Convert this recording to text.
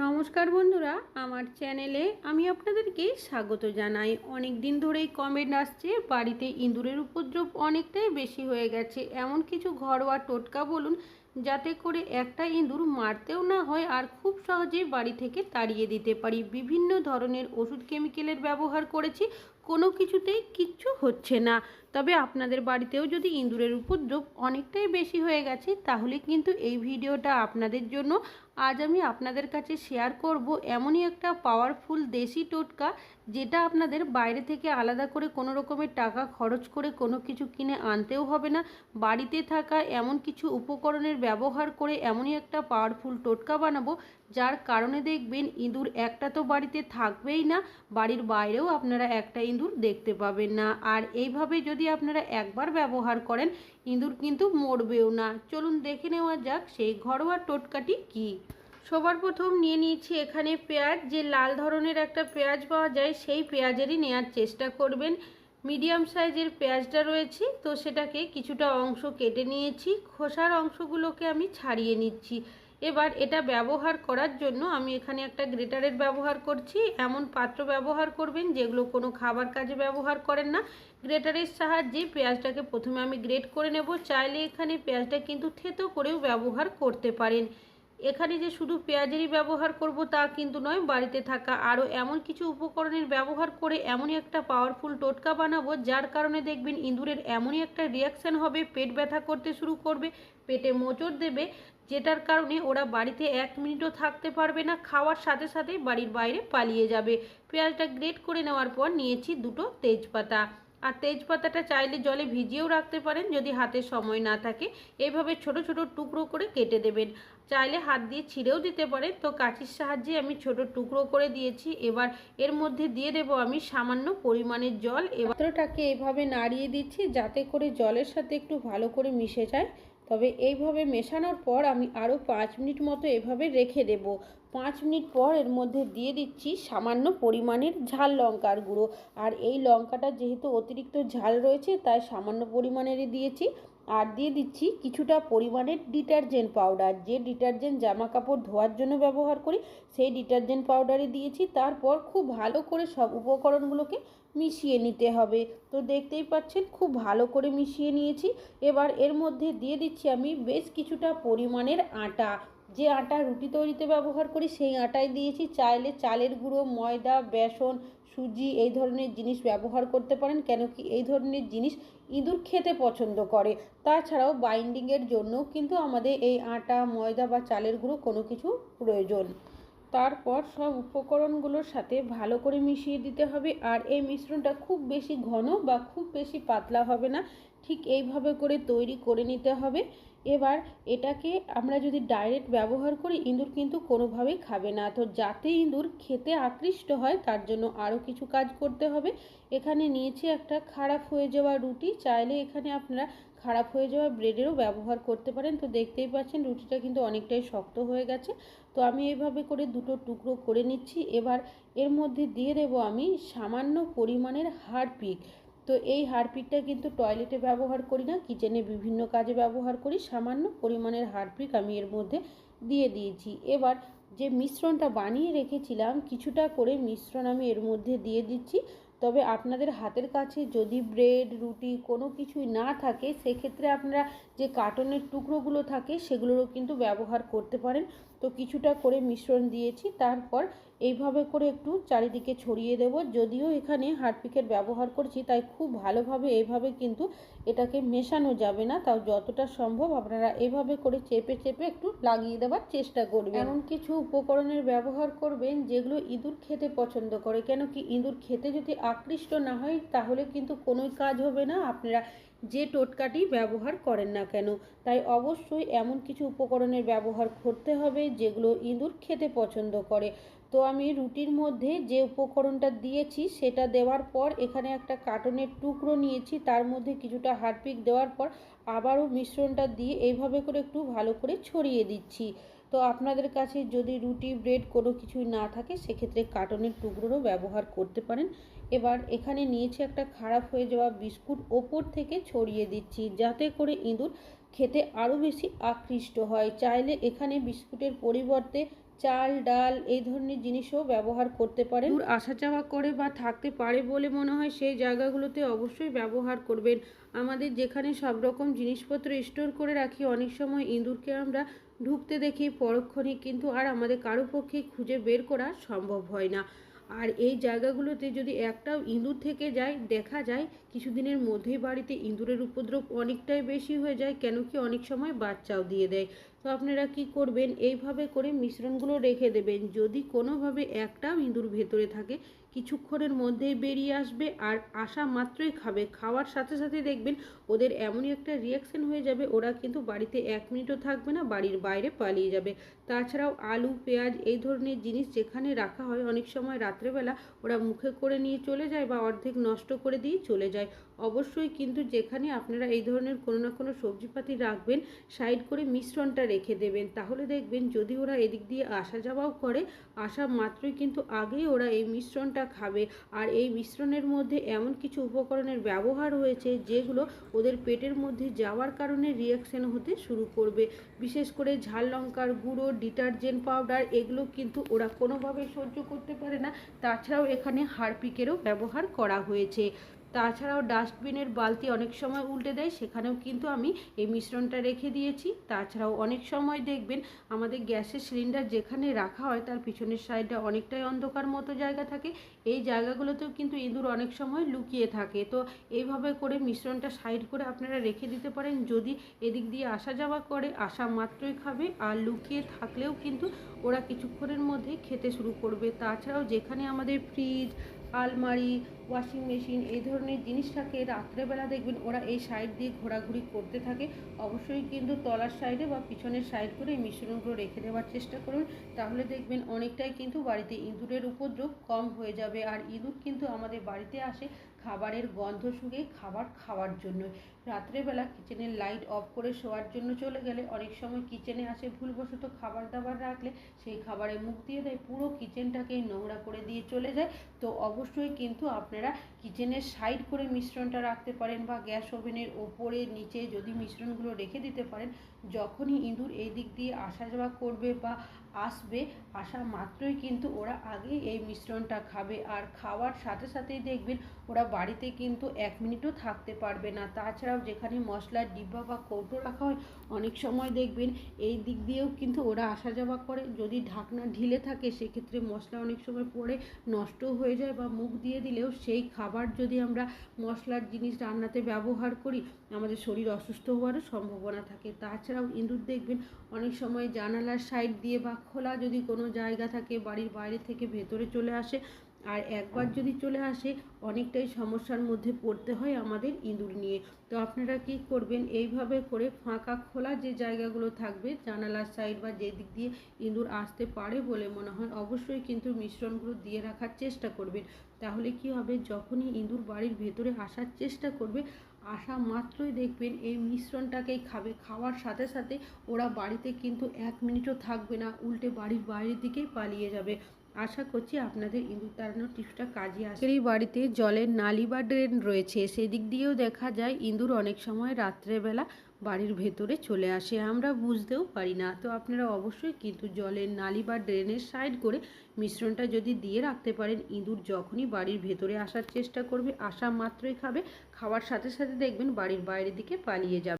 নমস্কার বন্ধুরা, আমার চ্যানেলে আমি আপনাদেরকে স্বাগত জানাই। অনেক দিন ধরেই কমেন্ট আসছে, বাড়িতে ইঁদুরের উপদ্রব অনেকটাই বেশি হয়ে গেছে। এমন কিছু ঘরোয়া টোটকা বলুন, যাতে করে একটা ইঁদুর মারতেও না হয় আর খুব সহজেই বাড়ি থেকে তাড়িয়ে দিতে পারি। বিভিন্ন ধরনের ওষুধ কেমিক্যালের ব্যবহার করেছি, কোনো কিছুতেই কিচ্ছু হচ্ছে না। তবে আপনাদের বাড়িতেও যদি ইঁদুরের উপদ্রব অনেকটাই বেশি হয়ে গেছে, তাহলে কিন্তু এই ভিডিওটা আপনাদের জন্য আজ আমি আপনাদের কাছে শেয়ার করব এমনই একটা পাওয়ারফুল দেশি টোটকা যেটা আপনাদের বাইরে থেকে আলাদা করে কোনো রকমের টাকা খরচ করে কোনো কিছু কিনে আনতেও হবে না। বাড়িতে থাকা এমন কিছু উপকরণের ব্যবহার করে এমনই একটা পাওয়ারফুল টোটকা বানাবো যার কারণে দেখবেন ইঁদুর একটা তো বাড়িতে থাকবেই না, বাড়ির বাইরেও আপনারা একটা ইঁদুর দেখতে পাবেন না। আর এইভাবে যদি আপনারা একবার ব্যবহার করেন, ইঁদুর কিন্তু মরবেও না। চলুন দেখে নেওয়া যাক সেই ঘরোয়া টোটকাটি কী। সবার প্রথম নিয়ে নিয়েছি এখানে পেঁয়াজ। যে লাল ধরনের একটা পেঁয়াজ পাওয়া যায়, সেই পেঁয়াজেরই নেওয়ার চেষ্টা করবেন। মিডিয়াম সাইজের পেঁয়াজটা রয়েছে, তো সেটাকে কিছুটা অংশ কেটে নিয়েছি। খোসার অংশগুলোকে আমি ছাড়িয়ে নিচ্ছি। এবার এটা ব্যবহার করার জন্য আমি এখানে একটা গ্রেটারের ব্যবহার করছি। এমন পাত্র ব্যবহার করবেন যেগুলো কোনো খাবার কাজে ব্যবহার করেন না। গ্রেটারের সাহায্যে পেঁয়াজটাকে প্রথমে আমি গ্রেট করে নেব। চাইলে এখানে পেঁয়াজটা কিন্তু থেতো করেও ব্যবহার করতে পারেন। এখানে যে শুধু পেঁয়াজেরই ব্যবহার করব তা কিন্তু নয়, বাড়িতে থাকা আরও এমন কিছু উপকরণের ব্যবহার করে এমনই একটা পাওয়ারফুল টোটকা বানাবো, যার কারণে দেখবেন ইঁদুরের এমনই একটা রিয়াকশান হবে, পেট ব্যথা করতে শুরু করবে, পেটে মোচড় দেবে, যেটার কারণে ওরা বাড়িতে এক মিনিটও থাকতে পারবে না, খাওয়ার সাথে সাথেই বাড়ির বাইরে পালিয়ে যাবে। পেঁয়াজটা গ্রেট করে নেওয়ার পর নিয়েছি দুটো তেজপাতা। আর তেজপাতাটা চাইলে জলে ভিজিয়েও রাখতে পারেন যদি হাতে সময় না থাকে। এইভাবে ছোট ছোট টুকরো করে কেটে দেবেন। চাইলে হাত দিয়ে ছিঁড়েও দিতে পারেন। তো কাঁচির সাহায্যে আমি ছোট টুকরো করে দিয়েছি। এবার এর মধ্যে দিয়ে দেব আমি সামান্য পরিমাণের জল। এবারটাকে এভাবে নাড়িয়ে দিচ্ছি যাতে করে জলের সাথে একটু ভালো করে মিশে যায়। তবে এইভাবে মেশানোর পর আমি আরও পাঁচ মিনিট মতো এভাবে রেখে দেব। পাঁচ মিনিট পর এর মধ্যে দিয়ে দিচ্ছি সামান্য পরিমাণের ঝাল লঙ্কার গুঁড়ো। আর এই লঙ্কাটা যেহেতু অতিরিক্ত ঝাল রয়েছে, তাই সামান্য পরিমাণেরই দিয়েছি। আর দিয়ে দিচ্ছি কিছুটা পরিমাণের ডিটারজেন্ট পাউডার। যে ডিটারজেন্ট জামা কাপড় ধোয়ার জন্য ব্যবহার করি, সেই ডিটারজেন্ট পাউডারই দিয়েছি। তারপর খুব ভালো করে সব উপকরণগুলোকে মিশিয়ে নিতে হবে। তো দেখতেই পাচ্ছেন, খুব ভালো করে মিশিয়ে নিয়েছি। এবার এর মধ্যে দিয়ে দিচ্ছি আমি বেশ কিছুটা পরিমাণের আটা। যে আটা রুটি তৈরিতে ব্যবহার করি, সেই আটাই দিয়েছি। চাইলে চালের গুঁড়ো, ময়দা, বেসন, সুজি, এই ধরনের জিনিস ব্যবহার করতে পারেন। কেন কি এই ধরনের জিনিস ইঁদুর খেতে পছন্দ করে। তাছাড়াও বাইন্ডিংয়ের জন্য কিন্তু আমাদের এই আটা, ময়দা বা চালের গুঁড়ো কোনো কিছু প্রয়োজন। তারপর সব উপকরণগুলোর সাথে ভালো করে মিশিয়ে দিতে হবে। আর এই মিশ্রণটা খুব বেশি ঘন বা খুব বেশি পাতলা হবে না। ঠিক এইভাবে করে তৈরি করে নিতে হবে। এবার এটাকে আমরা যদি ডাইরেক্ট ব্যবহার করি, ইঁদুর কিন্তু কোনোভাবেই খাবে না। তো যাতে ইঁদুর খেতে আকৃষ্ট হয়, তার জন্য আরও কিছু কাজ করতে হবে। এখানে নিয়েছি একটা খারাপ হয়ে যাওয়া রুটি। চাইলে এখানে আপনারা খারাপ হয়ে যাওয়া ব্রেডেরও ব্যবহার করতে পারেন। তো দেখতেই পাচ্ছেন, রুটিটা কিন্তু অনেকটাই শক্ত হয়ে গেছে। তো আমি এইভাবে করে দুটো টুকরো করে নিচ্ছি। এবার এর মধ্যে দিয়ে দেবো আমি সামান্য পরিমাণের হারপিক তো এই হারপিকটা কিন্তু টয়লেটে ব্যবহার করি না, কিচেনে বিভিন্ন কাজে ব্যবহার করি, সামান্য পরিমাণের হারপিক আমি এর মধ্যে দিয়ে দিয়েছি। এবার যে মিশ্রণটা বানিয়ে রেখেছিলাম, কিছুটা করে মিশ্রণ আমি এর মধ্যে দিয়ে দিচ্ছি। তবে আপনাদের হাতের কাছে যদি ব্রেড, রুটি কোনো কিছুই না থাকে, সেক্ষেত্রে আপনারা যে কার্টনের টুকরোগুলো থাকে, সেগুলোরও কিন্তু ব্যবহার করতে পারেন। তো কিছুটা করে মিশ্রণ দিয়েছি, তারপর এইভাবে করে একটু চারিদিকে ছড়িয়ে দেব। যদিও এখানে হারপিকের ব্যবহার করছি, তাই খুব ভালোভাবে এইভাবে কিন্তু এটাকে মেশানো যাবে না। তাও যতটা সম্ভব আপনারা এভাবে করে চেপে চেপে একটু লাগিয়ে দেওয়ার চেষ্টা করবেন। এমন কিছু উপকরণের ব্যবহার করবেন যেগুলো ইঁদুর খেতে পছন্দ করে। কেন কি ইঁদুর খেতে যদি আকৃষ্ট না হয়, তাহলে কিন্তু কোনোই কাজ হবে না। আপনারা যে টোটকাটি ব্যবহার করেন না কেন? তাই অবশ্যই এমন কিছু উপকরণের ব্যবহার করতে হবে যেগুলো ইঁদুর খেতে পছন্দ করে। তো আমি রুটির মধ্যে যে উপকরণটা দিয়েছি সেটা দেওয়ার পর এখানে একটা কার্টনের টুকরো নিয়েছি, তার মধ্যে কিছুটা হারপিক দেওয়ার পর আবারও মিশ্রণটা দিয়ে এইভাবে করে একটু ভালো করে ছড়িয়ে দিচ্ছি। তো আপনাদের কাছে যদি রুটি, ব্রেড কোনো কিছুই না থাকে, সেক্ষেত্রে কার্টনের টুকরোরও ব্যবহার করতে পারেন। এবার এখানে নিয়েছি একটা খারাপ হয়ে যাওয়া বিস্কুট ওপর থেকে ছড়িয়ে দিচ্ছি, যাতে করে ইঁদুর খেতে আরও বেশি আকৃষ্ট হয়। চাইলে এখানে বিস্কুটের পরিবর্তে চাল, ডাল এই ধরনের জিনিসও ব্যবহার করতে দূর আসা যাওয়া করে বা থাকতে পারে বলে মনে হয়, সেই জায়গাগুলোতে অবশ্যই ব্যবহার করবেন। আমাদের যেখানে সব রকম জিনিসপত্র স্টোর করে রাখি, অনেক সময় ইঁদুরকে আমরা ঢুকতে দেখি পরক্ষণে কিন্তু আর আমাদের কারও পক্ষে খুঁজে বের করা সম্ভব হয় না। আর এই জায়গাগুলোতে যদি একটাও ইঁদুর থেকে যায়, দেখা যায়, কিছুদিনের মধ্যেই বাড়িতে ইঁদুরের উপদ্রব অনেকটাই বেশি হয়ে যায়, কেন কি অনেক সময় বাচ্চাও দিয়ে দেয়। তো আপনারা কি করবেন? এইভাবে করে মিশ্রণগুলো রেখে দেবেন। যদি কোনোভাবে একটাও ইঁদুর ভেতরে থাকে কিছুক্ষণের মধ্যেই বেরিয়ে আসবে আর আসা মাত্রই খাবে। খাওয়ার সাথে সাথে দেখবেন ওদের এমনই একটা রিয়াকশন হয়ে যাবে, ওরা কিন্তু বাড়িতে এক মিনিটও থাকবে না, বাড়ির বাইরে পালিয়ে যাবে। তাছাড়াও আলু, পেঁয়াজ এই ধরনের জিনিস যেখানে রাখা হয়, অনেক সময় রাত্রেবেলা ওরা মুখে করে নিয়ে চলে যায় বা অর্ধেক নষ্ট করে দিয়ে চলে যায়। অবশ্যই কিন্তু যেখানে আপনারা এই ধরনের কোনো না কোনো সবজিপাতি রাখবেন, সাইড করে মিশ্রণটা রেখে দেবেন। তাহলে দেখবেন যদি ওরা এদিক দিয়ে আসা যাওয়াও করে, আসা মাত্রই কিন্তু আগেই ওরা এই মিশ্রণটা খাবে। আর এই মিশ্রণের মধ্যে এমন কিছু উপকরণের ব্যবহার হয়েছে যেগুলো ওদের পেটের মধ্যে যাওয়ার কারণে রিয়াকশন হতে শুরু করবে। বিশেষ করে ঝাল লঙ্কার গুঁড়ো ডিটারজেন্ট পাউডার, এগুলো কিন্তু ওরা কোনোভাবে সহ্য করতে পারে না। তাছাড়াও এখানে হারপিকেরও ব্যবহার করা হয়েছে। তাছাড়াও ডাস্টবিনের বালতি অনেক সময় উল্টে দেয়, সেখানেও কিন্তু আমি এই মিশ্রণটা রেখে দিয়েছি। তাছাড়াও অনেক সময় দেখবেন আমাদের গ্যাসের সিলিন্ডার যেখানে রাখা হয়, তার পিছনের সাইডটা অনেকটাই অন্ধকার মতো জায়গা থাকে। এই জায়গাগুলোতেও কিন্তু ইঁদুর অনেক সময় লুকিয়ে থাকে। তো এইভাবে করে মিশ্রণটা সাইড করে আপনারা রেখে দিতে পারেন। যদি এদিক দিয়ে আসা যাওয়া করে, আসা মাত্রই খাবে। আর লুকিয়ে থাকলেও কিন্তু ওরা কিছুক্ষণের মধ্যে খেতে শুরু করবে। তাছাড়াও যেখানে আমাদের ফ্রিজ আলমারি ওয়াশিং মেশিন এই ধরনের জিনিসটাকে রাত্রেবেলা দেখবেন ওরা এই সাইড দিয়ে ঘোরাঘুরি করতে থাকে। অবশ্যই কিন্তু তলার সাইডে বা পিছনের সাইড করে এই মিশ্রণগুলো রেখে দেওয়ার চেষ্টা করুন। তাহলে দেখবেন অনেকটাই কিন্তু বাড়িতে ইঁদুরের উপদ্রব কম হয়ে যাবে। আর ইঁদুর কিন্তু আমাদের বাড়িতে আসে খাবারের গন্ধ শুকে খাবার খাওয়ার জন্য রাত্রেবেলা কিচেনের লাইট অফ করে শোয়ার জন্য চলে গেলে অনেক সময় কিচেনে আসে ভুলবশত খাবার দাবার রাখলে সেই খাবারে মুখ দিয়ে দেয়, পুরো কিচেনটাকেই নোংরা করে দিয়ে চলে যায়। তো অবশ্যই কিন্তু আপনারা কিচেনের সাইড করে মিশ্রণটা রাখতে পারেন বা গ্যাস ওভেনের ওপরে নিচে যদি মিশ্রণগুলো রেখে দিতে পারেন, যখনই ইঁদুর এই দিক দিয়ে আসা যাওয়া করবে বা আসবে, আসা মাত্রই কিন্তু ওরা আগে এই মিশ্রণটা খাবে। আর খাওয়ার সাথে সাথেই দেখবেন ওরা বাড়িতে কিন্তু এক মিনিটও থাকতে পারবে না। তাছাড়াও যেখানে মশলার ডিব্বা বা কৌটো রাখা হয়, অনেক সময় দেখবেন এই দিক দিয়েও কিন্তু ওরা আসা যাওয়া করে। যদি ঢাকনা ঢিলে থাকে, সেক্ষেত্রে মশলা অনেক সময় পড়ে নষ্ট হয়ে যায় বা মুখ দিয়ে দিলেও সেই খাবার যদি আমরা মশলার জিনিস রান্নাতে ব্যবহার করি, আমাদের শরীর অসুস্থ হওয়ারও সম্ভাবনা থাকে। তাছাড়াও ইঁদুর দেখবেন অনেক সময় জানালার সাইড দিয়ে বা খোলা যদি কোনো জায়গা থাকে, বাড়ির বাইরে থেকে ভেতরে চলে আসে আর একবার যদি চলে আসে, অনেকটাই সমস্যার মধ্যে পড়তে হয় আমাদের ইঁদুর নিয়ে। তো আপনারা কি করবেন? এইভাবে করে ফাঁকা খোলা যে জায়গাগুলো থাকবে, জানালার সাইড বা যে দিক দিয়ে ইঁদুর আসতে পারে বলে মনে হয়, অবশ্যই কিন্তু মিশ্রণগুলো দিয়ে রাখার চেষ্টা করবেন। তাহলে কি হবে? যখনই ইঁদুর বাড়ির ভেতরে আসার চেষ্টা করবে, আসা মাত্রই দেখবেন এই মিশ্রণটাকেই খাবে। খাওয়ার সাথে সাথে ওরা বাড়িতে কিন্তু এক মিনিটও থাকবে না, উল্টে বাড়ির বাইরের দিকেই পালিয়ে যাবে। আশা করছি আপনাদের ইঁদুর তাড়ানোর টিপসটা কাজে আসে এই বাড়িতে জলের নালি বা ড্রেন রয়েছে, সেদিক দিয়েও দেখা যায় ইঁদুর অনেক সময় রাত্রেবেলা বাড়ির ভেতরে চলে আসে, আমরা বুঝতেও পারি না। তো আপনারা অবশ্যই কিন্তু জলের নালি বা ড্রেনের সাইড করে মিশ্রণটা যদি দিয়ে রাখতে পারেন, ইঁদুর যখনই বাড়ির ভেতরে আসার চেষ্টা করবে আসা মাত্রই খাবে, খাওয়ার সাথে সাথে দেখবেন বাড়ির বাইরের দিকে পালিয়ে যাবে।